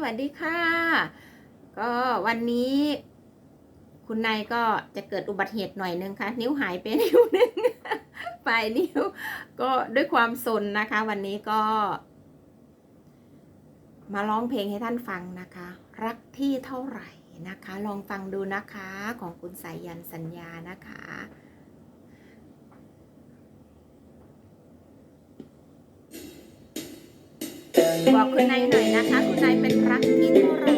สวัสดีค่ะ ก็วันนี้ คุณนายก็จะเกิดอุบัติเหตุหน่อยนึงค่ะ นิ้วหายไปนิ้วนึงปลายนิ้ว ก็ด้วยความสนนะคะ วันนี้ก็ มาร้องเพลงให้ท่านฟังนะคะ รักที่เท่าไหร่นะคะ ลองฟังดูนะคะของคุณสายยันสัญญานะคะ บอกคุณนายหน่อยนะคะ คุณนายเป็นรักที่เท่าไหร่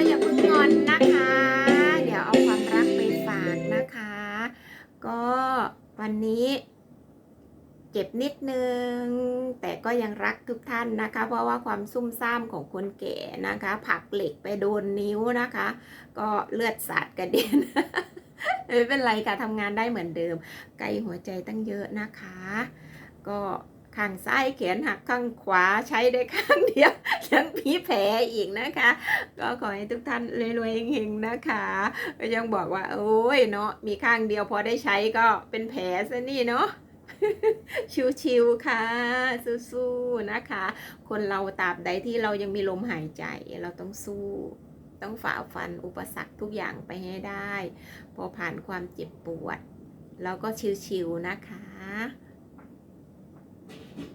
ก็อย่าเพิ่งงอนนะคะ เดี๋ยวเอาความรักไปฝากนะคะ ก็วันนี้ เจ็บนิดนึง แต่ก็ยังรักทุกท่านนะคะ เพราะว่าความซุ่มซ่ามของคนแก่นะคะ ผักเหล็กไปโดนนิ้วนะคะ ก็เลือดสาดกระเด็นไม่เป็นไรค่ะทำงานได้เหมือนเดิม ไกลหัวใจตั้งเยอะนะคะ ก็ ข้างซ้ายแขนหักข้างขวาใช้ได้ข้างเดียวยังมีแผลอีกนะคะ ก็ขอให้ทุกท่านรวยๆเฮงๆนะคะก็ยังบอกว่า โอ้ยเนาะมีข้างเดียวพอได้ใช้ก็เป็นแผลซะนี่เนาะชิวๆค่ะสู้ๆนะคะ คนเราตราบใดที่เรายังมีลมหายใจเราต้องสู้ ต้องฝ่าฟันอุปสรรคทุกอย่างไปให้ได้ พอผ่านความเจ็บปวด เราก็ชิวๆนะคะ